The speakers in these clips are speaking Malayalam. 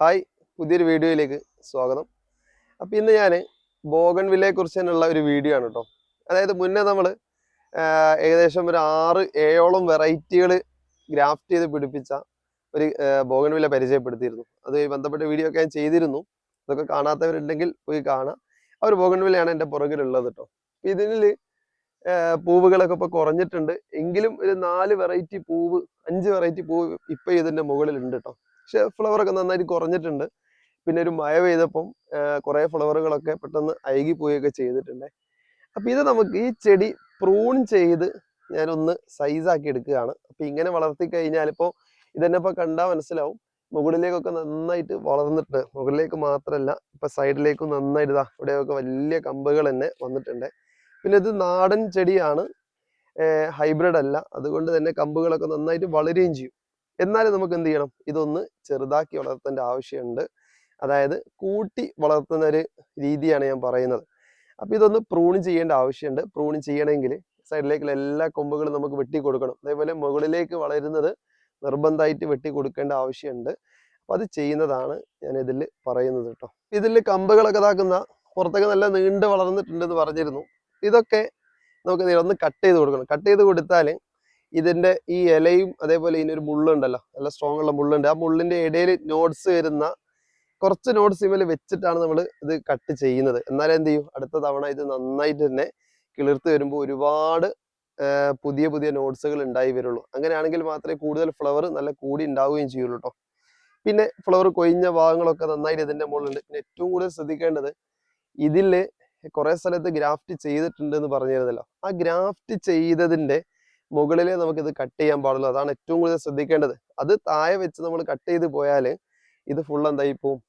ഹായ് പുതിയൊരു വീഡിയോയിലേക്ക് സ്വാഗതം. അപ്പം ഇന്ന് ഞാൻ ബോഗൺ വില്ലയെ തന്നെയുള്ള ഒരു വീഡിയോ ആണ് കേട്ടോ അതായത് മുന്നേ നമ്മൾ ഏകദേശം ഒരു ആറ് ഏഴോളം വെറൈറ്റികൾ ഗ്രാഫ്റ്റ് ചെയ്ത് പിടിപ്പിച്ച ഒരു ബോഗൺ വില്ല പരിചയപ്പെടുത്തിയിരുന്നു. അതുമായി ബന്ധപ്പെട്ട വീഡിയോ ഒക്കെ ഞാൻ ചെയ്തിരുന്നു. അതൊക്കെ കാണാത്തവരുണ്ടെങ്കിൽ പോയി കാണാം. ആ ഒരു ബോഗൺ വില്ലയാണ് എന്റെ പുറകിലുള്ളത് കേട്ടോ ഇതിൽ പൂവുകളൊക്കെ ഇപ്പോൾ കുറഞ്ഞിട്ടുണ്ട്. എങ്കിലും ഒരു നാല് വെറൈറ്റി പൂവ് അഞ്ച് വെറൈറ്റി പൂവ് ഇപ്പം ഇതിന്റെ മുകളിലുണ്ട് കേട്ടോ പക്ഷെ ഫ്ലവർ ഒക്കെ നന്നായിട്ട് കുറഞ്ഞിട്ടുണ്ട്. പിന്നെ ഒരു മഴ പെയ്തപ്പം കുറേ ഫ്ലവറുകളൊക്കെ പെട്ടെന്ന് അഴുകി പോവുകയൊക്കെ ചെയ്തിട്ടുണ്ട്. അപ്പൊ ഇത് നമുക്ക് ഈ ചെടി പ്രൂൺ ചെയ്ത് ഞാനൊന്ന് സൈസാക്കി എടുക്കുകയാണ്. അപ്പൊ ഇങ്ങനെ വളർത്തി കഴിഞ്ഞാൽ ഇപ്പോൾ ഇതന്നെ ഇപ്പൊ കണ്ടാൽ മനസ്സിലാവും. മുകളിലേക്കൊക്കെ നന്നായിട്ട് വളർന്നിട്ടുണ്ട്. മുകളിലേക്ക് മാത്രമല്ല ഇപ്പൊ സൈഡിലേക്കും നന്നായിട്ട് ഇതാ ഇവിടെയൊക്കെ വലിയ കമ്പുകൾ തന്നെ വന്നിട്ടുണ്ട്. പിന്നെ ഇത് നാടൻ ചെടിയാണ്. ഹൈബ്രിഡ് അല്ല. അതുകൊണ്ട് തന്നെ കമ്പുകളൊക്കെ നന്നായിട്ട് വളരുകയും ചെയ്യും. എന്നാലും നമുക്ക് എന്ത് ചെയ്യണം? ഇതൊന്ന് ചെറുതാക്കി വളർത്തേണ്ട ആവശ്യമുണ്ട്. അതായത് കൂട്ടി വളർത്തുന്ന ഒരു രീതിയാണ് ഞാൻ പറയുന്നത്. അപ്പൊ ഇതൊന്ന് പ്രൂൺ ചെയ്യേണ്ട ആവശ്യമുണ്ട്. പ്രൂൺ ചെയ്യണമെങ്കിൽ സൈഡിലേക്കുള്ള എല്ലാ കൊമ്പുകളും നമുക്ക് വെട്ടി കൊടുക്കണം അതേപോലെ മുകളിലേക്ക് വളരുന്നത് നിർബന്ധമായിട്ട് വെട്ടി കൊടുക്കേണ്ട ആവശ്യമുണ്ട്. അപ്പൊ അത് ചെയ്യുന്നതാണ് ഞാൻ ഇതിൽ പറയുന്നത് കേട്ടോ. ഇതിൽ കമ്പുകളൊക്കെ ഇതാക്കുന്ന പുറത്തൊക്കെ നല്ല നീണ്ട് വളർന്നിട്ടുണ്ടെന്ന് പറഞ്ഞിരുന്നു. ഇതൊക്കെ നമുക്ക് ഒന്ന് കട്ട് ചെയ്ത് കൊടുക്കണം. കട്ട് ചെയ്ത് കൊടുത്താൽ ഇതിന്റെ ഈ ഇലയും അതേപോലെ ഇതിനൊരു മുള്ളുണ്ടല്ലോ നല്ല സ്ട്രോങ് ഉള്ള മുള്ളുണ്ട്. ആ മുള്ളിന്റെ ഇടയിൽ നോട്ട്സ് വരുന്ന കുറച്ച് നോട്ട്സ് ഇവൽ വെച്ചിട്ടാണ് നമ്മൾ ഇത് കട്ട് ചെയ്യുന്നത്. എന്നാലും എന്ത് ചെയ്യും? അടുത്ത തവണ ഇത് നന്നായിട്ട് തന്നെ കിളിർത്ത് വരുമ്പോൾ ഒരുപാട് പുതിയ പുതിയ നോട്ട്സുകൾ ഉണ്ടായി വരുള്ളൂ. അങ്ങനെയാണെങ്കിൽ മാത്രമേ കൂടുതൽ ഫ്ലവർ നല്ല കൂടി ഉണ്ടാവുകയും ചെയ്യുള്ളൂ കേട്ടോ പിന്നെ ഫ്ലവർ കൊഴിഞ്ഞ ഭാഗങ്ങളൊക്കെ നന്നായിട്ട് ഇതിന്റെ മുകളിലുണ്ട്. പിന്നെ ഏറ്റവും കൂടുതൽ ശ്രദ്ധിക്കേണ്ടത് ഇതിൽ കുറെ സ്ഥലത്ത് ഗ്രാഫ്റ്റ് ചെയ്തിട്ടുണ്ട് എന്ന് പറഞ്ഞിരുന്നല്ലോ. ആ ഗ്രാഫ്റ്റ് ചെയ്തതിന്റെ മുകളിലേ നമുക്കിത് കട്ട് ചെയ്യാൻ പാടുള്ളൂ. അതാണ് ഏറ്റവും കൂടുതൽ ശ്രദ്ധിക്കേണ്ടത്. അത് താഴെ വെച്ച് നമ്മൾ കട്ട് ചെയ്ത് പോയാൽ ഇത് ഫുൾ എന്തായി പോവും.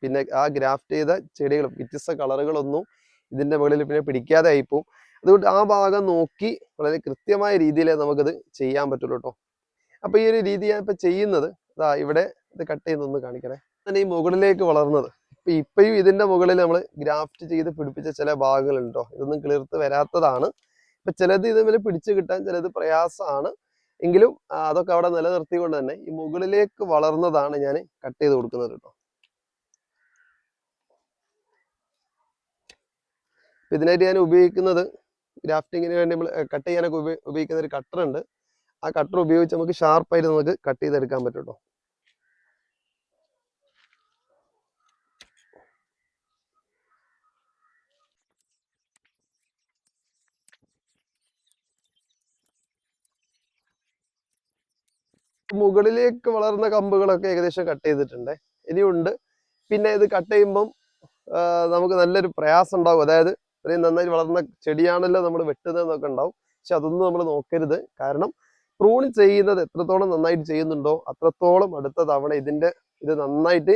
പിന്നെ ആ ഗ്രാഫ്റ്റ് ചെയ്ത ചെടികൾ വ്യത്യസ്ത കളറുകളൊന്നും ഇതിന്റെ മുകളിൽ പിന്നെ പിടിക്കാതെ ആയിപ്പോവും അതുകൊണ്ട് ആ ഭാഗം നോക്കി വളരെ കൃത്യമായ രീതിയിൽ നമുക്കിത് ചെയ്യാൻ പറ്റുള്ളൂ കേട്ടോ അപ്പോൾ ഈ ഒരു രീതി ഞാൻ ഇപ്പം ചെയ്യുന്നത് ഇതാ ഇവിടെ ഇത് കട്ട് ചെയ്യുന്നൊന്ന് കാണിക്കണേ. അങ്ങനെ ഈ മുകളിലേക്ക് വളർന്നത്. ഇപ്പം ഇപ്പോഴും ഇതിന്റെ മുകളിൽ നമ്മൾ ഗ്രാഫ്റ്റ് ചെയ്ത് പിടിപ്പിച്ച ചില ഭാഗങ്ങളുണ്ട് ഇതൊന്നും കിളിർത്ത് വരാത്തതാണ്. ഇപ്പൊ ചിലത് ഇതുപോലെ പിടിച്ചു കിട്ടാൻ ചിലത് പ്രയാസമാണ്. എങ്കിലും അതൊക്കെ അവിടെ നിലനിർത്തിക്കൊണ്ട് തന്നെ ഈ മുകളിലേക്ക് വളർന്നതാണ് ഞാൻ കട്ട് ചെയ്ത് കൊടുക്കുന്നത് കേട്ടോ. ഇതിനായിട്ട് ഞാൻ ഉപയോഗിക്കുന്നത് ഗ്രാഫ്റ്റിങ്ങിന് വേണ്ടി നമ്മൾ കട്ട് ചെയ്യാനൊക്കെ ഉപയോഗിക്കുന്ന ഒരു കട്ടർ ഉണ്ട്. ആ കട്ടർ ഉപയോഗിച്ച് നമുക്ക് ഷാർപ്പായിട്ട് നമുക്ക് കട്ട് ചെയ്തെടുക്കാൻ പറ്റും കേട്ടോ. മുകളിലേക്ക് വളർന്ന കമ്പുകളൊക്കെ ഏകദേശം കട്ട് ചെയ്തിട്ടുണ്ട്. ഇനിയുണ്ട്. പിന്നെ ഇത് കട്ട് ചെയ്യുമ്പം നമുക്ക് നല്ലൊരു പ്രയാസം ഉണ്ടാവും. അതായത് ഇത്രയും നന്നായി വളർന്ന ചെടിയാണല്ലോ നമ്മൾ വെട്ടുന്നതെന്നൊക്കെ ഉണ്ടാവും. പക്ഷെ അതൊന്നും നമ്മൾ നോക്കരുത്. കാരണം പ്രൂൺ ചെയ്യുന്നത് എത്രത്തോളം നന്നായിട്ട് ചെയ്യുന്നുണ്ടോ അത്രത്തോളം അടുത്ത തവണ ഇതിന്റെ ഇത് നന്നായിട്ട്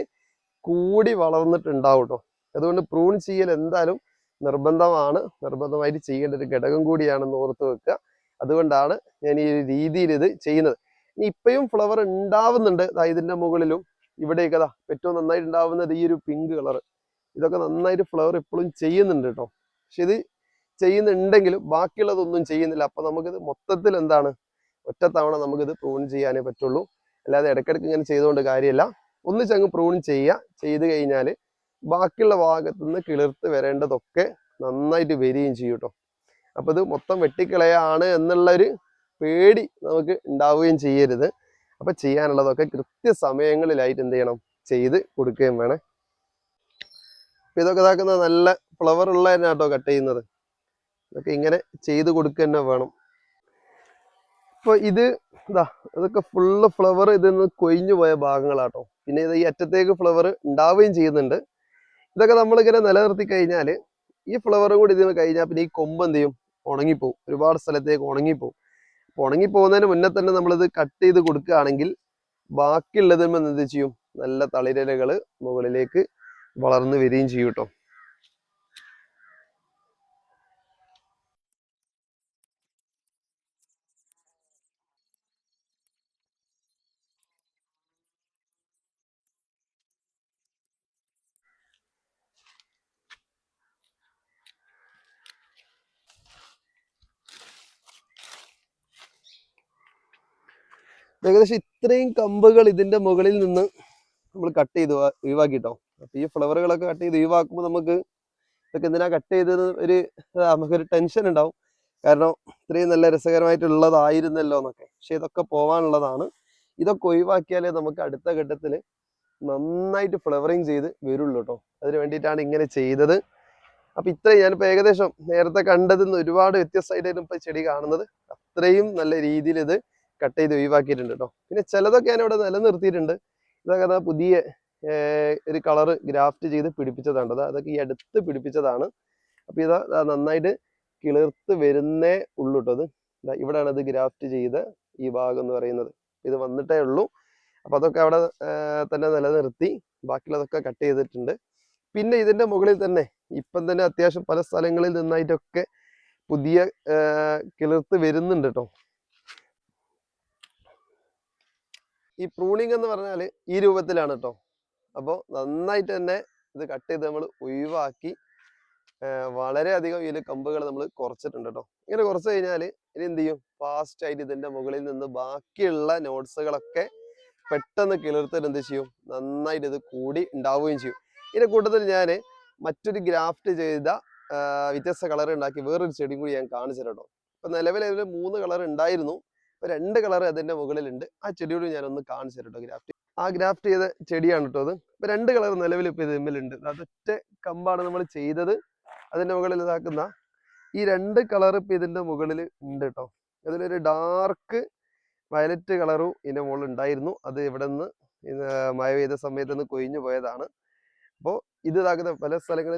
കൂടി വളർന്നിട്ടുണ്ടാവും കേട്ടോ അതുകൊണ്ട് പ്രൂൺ ചെയ്യൽ എന്തായാലും നിർബന്ധമാണ്. നിർബന്ധമായിട്ട് ചെയ്യേണ്ട ഒരു ഘടകം കൂടിയാണെന്ന് ഓർത്ത് വെക്കുക. അതുകൊണ്ടാണ് ഞാൻ ഈ രീതിയിൽ ഇത് ചെയ്യുന്നത്. ഇനി ഇപ്പയും ഫ്ലവർ ഉണ്ടാവുന്നുണ്ട്. ഇതിന്റെ മുകളിലും. ഇവിടെയൊക്കെ അതാ ഏറ്റവും നന്നായിട്ട് ഉണ്ടാവുന്നത് ഈ ഒരു പിങ്ക് കളർ ഇതൊക്കെ നന്നായിട്ട് ഫ്ലവർ ഇപ്പോഴും ചെയ്യുന്നുണ്ട് കേട്ടോ. പക്ഷെ ഇത് ചെയ്യുന്നുണ്ടെങ്കിലും ബാക്കിയുള്ളതൊന്നും ചെയ്യുന്നില്ല. അപ്പൊ നമുക്കിത് മൊത്തത്തിൽ എന്താണ്? ഒറ്റത്തവണ നമുക്കിത് പ്രൂൺ ചെയ്യാനേ പറ്റുള്ളൂ. അല്ലാതെ ഇടയ്ക്കിടയ്ക്ക് ഇങ്ങനെ ചെയ്തുകൊണ്ട് കാര്യമില്ല. ഒന്നിച്ചങ്ങ് പ്രൂൺ ചെയ്യുക. ചെയ്ത് കഴിഞ്ഞാൽ ബാക്കിയുള്ള ഭാഗത്തു നിന്ന് കിളിർത്ത് വരേണ്ടതൊക്കെ നന്നായിട്ട് വരികയും ചെയ്യും കേട്ടോ. അപ്പൊ ഇത് മൊത്തം വെട്ടിക്കളയാണ് എന്നുള്ളൊരു പേടി നമുക്ക് ഉണ്ടാവുകയും ചെയ്യരുത്. അപ്പൊ ചെയ്യാനുള്ളതൊക്കെ കൃത്യസമയങ്ങളിലായിട്ട് എന്ത് ചെയ്യണം? ചെയ്ത് കൊടുക്കുകയും വേണം. അപ്പൊ ഇതൊക്കെ ഇതാക്കുന്ന നല്ല ഫ്ലവർ ഉള്ള തന്നെ കേട്ടോ കട്ട് ചെയ്യുന്നത്. ഇതൊക്കെ ഇങ്ങനെ ചെയ്ത് കൊടുക്കുക തന്നെ വേണം. ഇപ്പൊ ഇത് ഇതാ ഇതൊക്കെ ഫുള്ള് ഫ്ലവർ ഇതിൽ നിന്ന് കൊഴിഞ്ഞു പോയ ഭാഗങ്ങളാട്ടോ. പിന്നെ ഇത് ഈ അറ്റത്തേക്ക് ഫ്ലവർ ഉണ്ടാവുകയും ചെയ്യുന്നുണ്ട്. ഇതൊക്കെ നമ്മളിങ്ങനെ നിലനിർത്തി കഴിഞ്ഞാൽ ഈ ഫ്ലവറും കൂടി ഇതിന് കഴിഞ്ഞാൽ പിന്നെ ഈ കൊമ്പ് എന്ത് ചെയ്യും? ഉണങ്ങിപ്പോവും. ഒരുപാട് സ്ഥലത്തേക്ക് ഉണങ്ങിപ്പോവും. അപ്പൊ ഉണങ്ങിപ്പോകുന്നതിന് മുന്നേ തന്നെ നമ്മളിത് കട്ട് ചെയ്ത് കൊടുക്കുകയാണെങ്കിൽ ബാക്കിയുള്ളത് എന്ത് ചെയ്യും? നല്ല തളിരലകൾ മുകളിലേക്ക് വളർന്നു വരികയും ചെയ്യും കേട്ടോ ഏകദേശം ഇത്രയും കമ്പുകൾ ഇതിന്റെ മുകളിൽ നിന്ന് നമ്മൾ കട്ട് ചെയ്ത് ഒഴിവാക്കിട്ടോ. അപ്പൊ ഈ ഫ്ലവറുകളൊക്കെ കട്ട് ചെയ്ത് ഒഴിവാക്കുമ്പോൾ നമുക്ക് ഇതൊക്കെ എന്തിനാ കട്ട് ചെയ്തത് ഒരു നമുക്കൊരു ടെൻഷൻ ഉണ്ടാവും. കാരണം ഇത്രയും നല്ല രസകരമായിട്ടുള്ളതായിരുന്നല്ലോ എന്നൊക്കെ. പക്ഷെ ഇതൊക്കെ പോവാനുള്ളതാണ്. ഇതൊക്കെ ഒഴിവാക്കിയാലേ നമുക്ക് അടുത്ത ഘട്ടത്തിൽ നന്നായിട്ട് ഫ്ലവറിങ് ചെയ്ത് വരുള്ളൂ കേട്ടോ അതിന് വേണ്ടിയിട്ടാണ് ഇങ്ങനെ ചെയ്തത്. അപ്പൊ ഇത്രയും ഞാനിപ്പോൾ ഏകദേശം നേരത്തെ കണ്ടതിൽ നിന്ന് ഒരുപാട് വ്യത്യസ്തമായിട്ടായിരുന്നു ഇപ്പൊ ചെടി കാണുന്നത്. അത്രയും നല്ല രീതിയിൽ ഇത് കട്ട് ചെയ്ത് ഒഴിവാക്കിയിട്ടുണ്ട് കേട്ടോ പിന്നെ ചിലതൊക്കെ ഞാൻ ഇവിടെ നിലനിർത്തിയിട്ടുണ്ട്. ഇതൊക്കെ അതാ പുതിയ ഒരു കളർ ഗ്രാഫ്റ്റ് ചെയ്ത് പിടിപ്പിച്ചതാണ് അതാ അതൊക്കെ ഈ അടുത്ത് പിടിപ്പിച്ചതാണ്. അപ്പൊ ഇതാ നന്നായിട്ട് കിളിർത്ത് വരുന്നേ ഉള്ളൂ കേട്ടോ അത് ഇവിടെയാണ് ഇത് ഗ്രാഫ്റ്റ് ചെയ്ത ഈ ഭാഗം എന്ന് പറയുന്നത്. ഇത് വന്നിട്ടേ ഉള്ളൂ. അപ്പൊ അതൊക്കെ അവിടെ തന്നെ നിലനിർത്തി. ബാക്കിയുള്ളതൊക്കെ കട്ട് ചെയ്തിട്ടുണ്ട്. പിന്നെ ഇതിന്റെ മുകളിൽ തന്നെ ഇപ്പം തന്നെ അത്യാവശ്യം പല സ്ഥലങ്ങളിൽ നിന്നായിട്ടൊക്കെ പുതിയ കിളിർത്ത് വരുന്നുണ്ട് കേട്ടോ ഈ പ്രൂണിങ് എന്ന് പറഞ്ഞാൽ ഈ രൂപത്തിലാണ് കേട്ടോ അപ്പോൾ നന്നായിട്ട് തന്നെ ഇത് കട്ട് ചെയ്ത് നമ്മൾ ഒഴിവാക്കി വളരെയധികം ഇതിൽ കമ്പുകൾ നമ്മൾ കുറച്ചിട്ടുണ്ട് കേട്ടോ ഇങ്ങനെ കുറച്ച് കഴിഞ്ഞാൽ ഇനി എന്ത് ചെയ്യും? ഫാസ്റ്റ് ആയിട്ട് ഇതിന്റെ മുകളിൽ നിന്ന് ബാക്കിയുള്ള നോട്ട്സുകളൊക്കെ പെട്ടെന്ന് കിളിർത്തിട്ട് എന്ത് ചെയ്യും? നന്നായിട്ട് ഇത് കൂടി ഉണ്ടാവുകയും ചെയ്യും. ഇതിന്റെ കൂട്ടത്തിൽ ഞാൻ മറ്റൊരു ഗ്രാഫ്റ്റ് ചെയ്ത വ്യത്യസ്ത കളർ ഉണ്ടാക്കി വേറൊരു ചെടിയും കൂടി ഞാൻ കാണിച്ചു കേട്ടോ ഇപ്പൊ നിലവിൽ അതിൽ മൂന്ന് കളർ ഉണ്ടായിരുന്നു. രണ്ട് കളർ അതിന്റെ മുകളിലുണ്ട്. ആ ചെടിയോട് ഞാൻ ഒന്ന് കാണിച്ചു തരട്ടോ ഗ്രാഫ്റ്റ്. ആ ഗ്രാഫ്റ്റ് ചെയ്ത ചെടിയാണ് കേട്ടോ അത്. ഇപ്പൊ രണ്ട് കളർ നിലവിൽ ഇപ്പൊ ഇത് തമ്മിലുണ്ട് അതൊറ്റ കമ്പാണ് നമ്മൾ ചെയ്തത്. അതിന്റെ മുകളിൽ ഇതാക്കുന്ന ഈ രണ്ട് കളർ ഇപ്പൊ ഇതിന്റെ മുകളിൽ ഉണ്ട് കേട്ടോ അതിലൊരു ഡാർക്ക് വയലറ്റ് കളറും ഇതിന്റെ മുകളിൽ ഉണ്ടായിരുന്നു. അത് ഇവിടെ നിന്ന് മഴ പെയ്ത സമയത്ത് നിന്ന് കൊഴിഞ്ഞു പോയതാണ്. അപ്പോൾ ഇത് ഇതാക്കുന്ന പല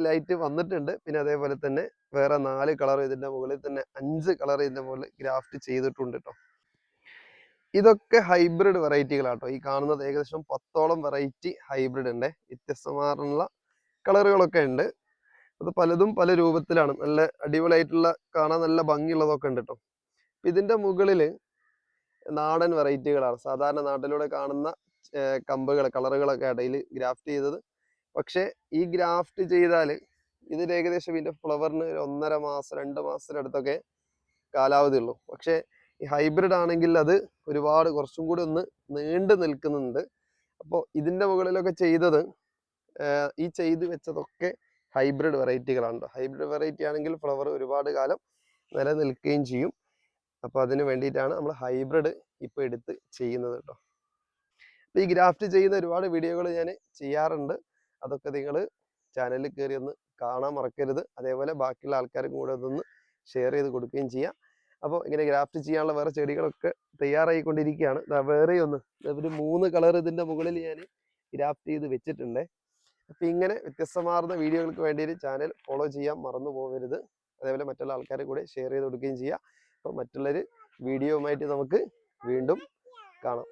ലൈറ്റ് വന്നിട്ടുണ്ട്. പിന്നെ അതേപോലെ തന്നെ വേറെ നാല് കളർ ഇതിന്റെ മുകളിൽ തന്നെ അഞ്ച് കളർ ഇതിന്റെ മുകളിൽ ഗ്രാഫ്റ്റ് ചെയ്തിട്ടുണ്ട് കേട്ടോ ഇതൊക്കെ ഹൈബ്രിഡ് വെറൈറ്റികളാട്ടോ ഈ കാണുന്നത് ഏകദേശം പത്തോളം വെറൈറ്റി ഹൈബ്രിഡ് ഉണ്ട് വ്യത്യസ്തമാർന്ന കളറുകളൊക്കെ ഉണ്ട് അത് പലതും പല രൂപത്തിലാണ്. നല്ല അടിപൊളിയായിട്ടുള്ള കാണാൻ നല്ല ഭംഗിയുള്ളതൊക്കെ ഉണ്ട് കേട്ടോ ഇതിന്റെ മുകളിൽ നാടൻ വെറൈറ്റികളാണ് സാധാരണ നാട്ടിലൂടെ കാണുന്ന കമ്പുകൾ കളറുകളൊക്കെ ഇടയിൽ ഗ്രാഫ്റ്റ് ചെയ്തത്. പക്ഷെ ഈ ഗ്രാഫ്റ്റ് ചെയ്താൽ ഇതിൽ ഏകദേശം ഇതിന്റെ ഫ്ലവറിന് ഒരു ഒന്നര മാസം രണ്ട് മാസത്തിനടുത്തൊക്കെ കാലാവധി ഉള്ളൂ. പക്ഷെ ഈ ഹൈബ്രിഡ് ആണെങ്കിൽ അത് ഒരുപാട് കുറച്ചും കൂടി ഒന്ന് നീണ്ടു നിൽക്കുന്നുണ്ട്. അപ്പോൾ ഇതിന്റെ മുകളിലൊക്കെ ചെയ്തത് ഈ ചെയ്ത് വെച്ചതൊക്കെ ഹൈബ്രിഡ് വെറൈറ്റികളാണ് ഹൈബ്രിഡ് വെറൈറ്റി ആണെങ്കിൽ ഫ്ലവർ ഒരുപാട് കാലം നിലനിൽക്കുകയും ചെയ്യും. അപ്പോൾ അതിന് വേണ്ടിയിട്ടാണ് നമ്മൾ ഹൈബ്രിഡ് ഇപ്പോൾ എടുത്ത് ചെയ്യുന്നത് കേട്ടോ അപ്പോൾ ഈ ഗ്രാഫ്റ്റ് ചെയ്യുന്ന ഒരുപാട് വീഡിയോകൾ ഞാൻ ചെയ്യാറുണ്ട്. അതൊക്കെ നിങ്ങൾ ചാനലിൽ കയറി ഒന്ന് കാണാൻ മറക്കരുത്. അതേപോലെ ബാക്കിയുള്ള ആൾക്കാർക്കും കൂടെ അതൊന്ന് ഷെയർ ചെയ്ത് കൊടുക്കുകയും ചെയ്യാം. അപ്പോൾ ഇങ്ങനെ ഗ്രാഫ്റ്റ് ചെയ്യാനുള്ള വേറെ ചെടികളൊക്കെ തയ്യാറായിക്കൊണ്ടിരിക്കുകയാണ്. വേറെ ഒന്ന്. ഒരു മൂന്ന് കളർ ഇതിന്റെ മുകളിൽ ഞാൻ ഗ്രാഫ്റ്റ് ചെയ്ത് വെച്ചിട്ടുണ്ട്. അപ്പോൾ ഇങ്ങനെ വ്യത്യസ്തമാർന്ന വീഡിയോകൾക്ക് വേണ്ടി ചാനൽ ഫോളോ ചെയ്യാൻ മറന്നു പോകരുത്. അതേപോലെ മറ്റുള്ള ആൾക്കാരെ കൂടെ ഷെയർ ചെയ്ത് കൊടുക്കുകയും ചെയ്യുക അപ്പോൾ മറ്റുള്ളൊരു വീഡിയോയുമായിട്ട് നമുക്ക് വീണ്ടും കാണാം.